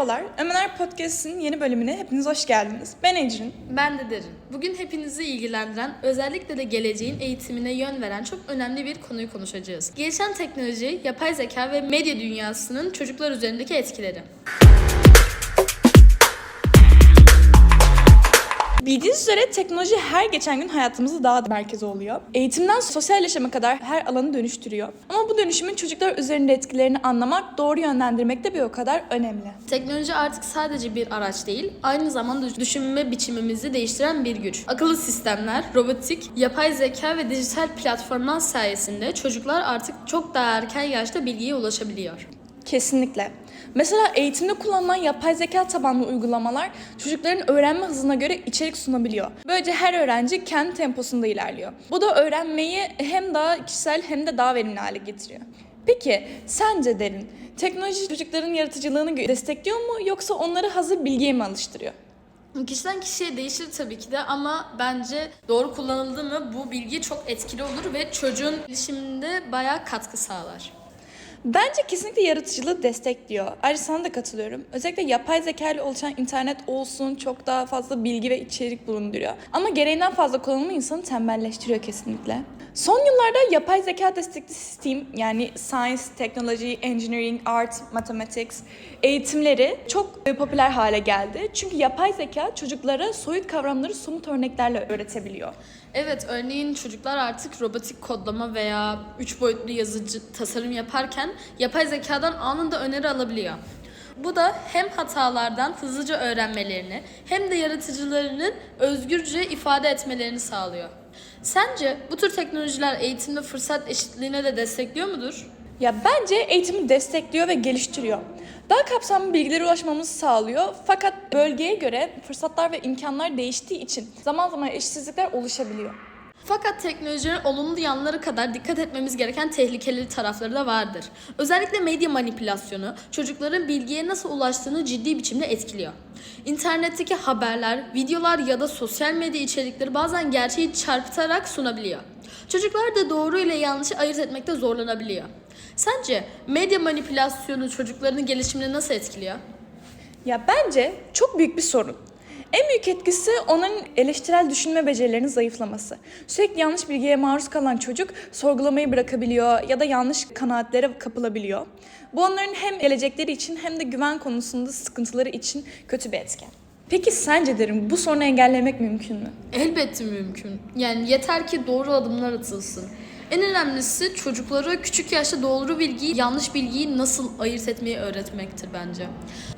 Merhabalar, Ömer Podcast'in yeni bölümüne hepiniz hoş geldiniz. Ben Ecrin. Ben de Derin. Bugün hepinizi ilgilendiren, özellikle de geleceğin eğitimine yön veren çok önemli bir konuyu konuşacağız. Gelişen teknoloji, yapay zeka ve medya dünyasının çocuklar üzerindeki etkileri. Bildiğiniz üzere teknoloji her geçen gün hayatımızı daha da merkeze oluyor. Eğitimden sosyal yaşama kadar her alanı dönüştürüyor. Ama bu dönüşümün çocuklar üzerinde etkilerini anlamak, doğru yönlendirmek de bir o kadar önemli. Teknoloji artık sadece bir araç değil, aynı zamanda düşünme biçimimizi değiştiren bir güç. Akıllı sistemler, robotik, yapay zeka ve dijital platformlar sayesinde çocuklar artık çok daha erken yaşta bilgiye ulaşabiliyor. Kesinlikle. Mesela eğitimde kullanılan yapay zeka tabanlı uygulamalar çocukların öğrenme hızına göre içerik sunabiliyor. Böylece her öğrenci kendi temposunda ilerliyor. Bu da öğrenmeyi hem daha kişisel hem de daha verimli hale getiriyor. Peki sence Derin, teknoloji çocukların yaratıcılığını destekliyor mu yoksa onları hazır bilgiye mi alıştırıyor? Kişiden kişiye değişir tabii ki de ama bence doğru kullanıldı mı bu bilgi çok etkili olur ve çocuğun gelişiminde bayağı katkı sağlar. Bence kesinlikle yaratıcılığı destekliyor. Ayrıca sana da katılıyorum. Özellikle yapay zeka ile oluşan internet olsun çok daha fazla bilgi ve içerik bulunduruyor. Ama gereğinden fazla kullanımı insanı tembelleştiriyor kesinlikle. Son yıllarda yapay zeka destekli STEAM yani Science, Technology, Engineering, Art, Mathematics eğitimleri çok e, popüler hale geldi. Çünkü yapay zeka çocuklara soyut kavramları somut örneklerle öğretebiliyor. Evet, örneğin çocuklar artık robotik kodlama veya üç boyutlu yazıcı tasarım yaparken yapay zekadan anında öneri alabiliyor. Bu da hem hatalardan hızlıca öğrenmelerini hem de yaratıcılarının özgürce ifade etmelerini sağlıyor. Sence bu tür teknolojiler eğitimde fırsat eşitliğine de destekliyor mudur? Ya bence eğitimi destekliyor ve geliştiriyor. Daha kapsamlı bilgilere ulaşmamızı sağlıyor. Fakat bölgeye göre fırsatlar ve imkanlar değiştiği için zaman zaman eşitsizlikler oluşabiliyor. Fakat teknolojinin olumlu yanları kadar dikkat etmemiz gereken tehlikeli tarafları da vardır. Özellikle medya manipülasyonu çocukların bilgiye nasıl ulaştığını ciddi biçimde etkiliyor. İnternetteki haberler, videolar ya da sosyal medya içerikleri bazen gerçeği çarpıtarak sunabiliyor. Çocuklar da doğru ile yanlışı ayırt etmekte zorlanabiliyor. Sence medya manipülasyonu çocukların gelişimini nasıl etkiliyor? Ya bence çok büyük bir sorun. En büyük etkisi onların eleştirel düşünme becerilerinin zayıflaması. Sürekli yanlış bilgiye maruz kalan çocuk sorgulamayı bırakabiliyor ya da yanlış kanaatlere kapılabiliyor. Bu onların hem gelecekleri için hem de güven konusunda sıkıntıları için kötü bir etken. Peki sence derim bu sorunu engellemek mümkün mü? Elbette mümkün. Yani yeter ki doğru adımlar atılsın. En önemlisi çocuklara küçük yaşta doğru bilgiyi, yanlış bilgiyi nasıl ayırt etmeyi öğretmektir bence.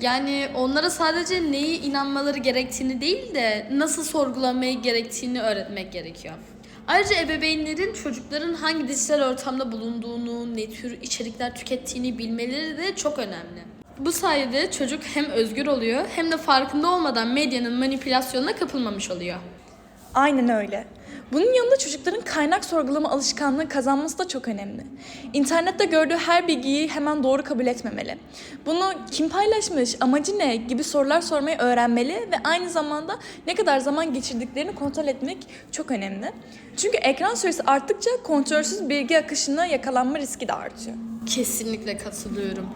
Yani onlara sadece neyi inanmaları gerektiğini değil de nasıl sorgulamayı gerektiğini öğretmek gerekiyor. Ayrıca ebeveynlerin çocukların hangi dijital ortamda bulunduğunu, ne tür içerikler tükettiğini bilmeleri de çok önemli. Bu sayede çocuk hem özgür oluyor hem de farkında olmadan medyanın manipülasyonuna kapılmamış oluyor. Aynen öyle. Bunun yanında çocukların kaynak sorgulama alışkanlığı kazanması da çok önemli. İnternette gördüğü her bilgiyi hemen doğru kabul etmemeli. Bunu kim paylaşmış, amacı ne gibi sorular sormayı öğrenmeli ve aynı zamanda ne kadar zaman geçirdiklerini kontrol etmek çok önemli. Çünkü ekran süresi arttıkça kontrolsüz bilgi akışına yakalanma riski de artıyor. Kesinlikle katılıyorum.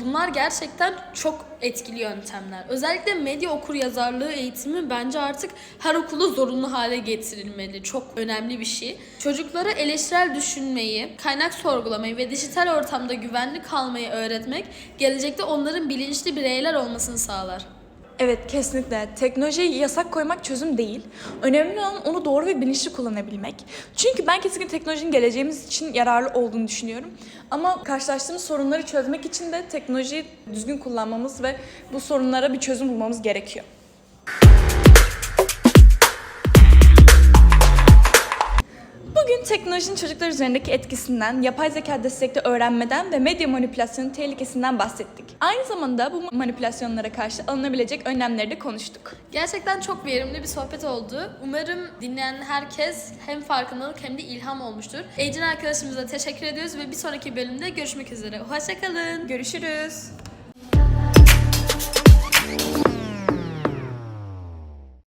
Bunlar gerçekten çok etkili yöntemler. Özellikle medya okur yazarlığı eğitimi bence artık her okulda zorunlu hale getirilmeli. Çok önemli bir şey. Çocuklara eleştirel düşünmeyi, kaynak sorgulamayı ve dijital ortamda güvenli kalmayı öğretmek gelecekte onların bilinçli bireyler olmasını sağlar. Evet kesinlikle. Teknolojiye yasak koymak çözüm değil. Önemli olan onu doğru ve bilinçli kullanabilmek. Çünkü ben kesinlikle teknolojinin geleceğimiz için yararlı olduğunu düşünüyorum. Ama karşılaştığımız sorunları çözmek için de teknolojiyi düzgün kullanmamız ve bu sorunlara bir çözüm bulmamız gerekiyor. Teknolojinin çocuklar üzerindeki etkisinden, yapay zeka destekli öğrenmeden ve medya manipülasyonu tehlikesinden bahsettik. Aynı zamanda bu manipülasyonlara karşı alınabilecek önlemleri de konuştuk. Gerçekten çok verimli bir sohbet oldu. Umarım dinleyen herkes hem farkındalık hem de ilham olmuştur. Ecin arkadaşımıza teşekkür ediyoruz ve bir sonraki bölümde görüşmek üzere. Hoşçakalın. Görüşürüz.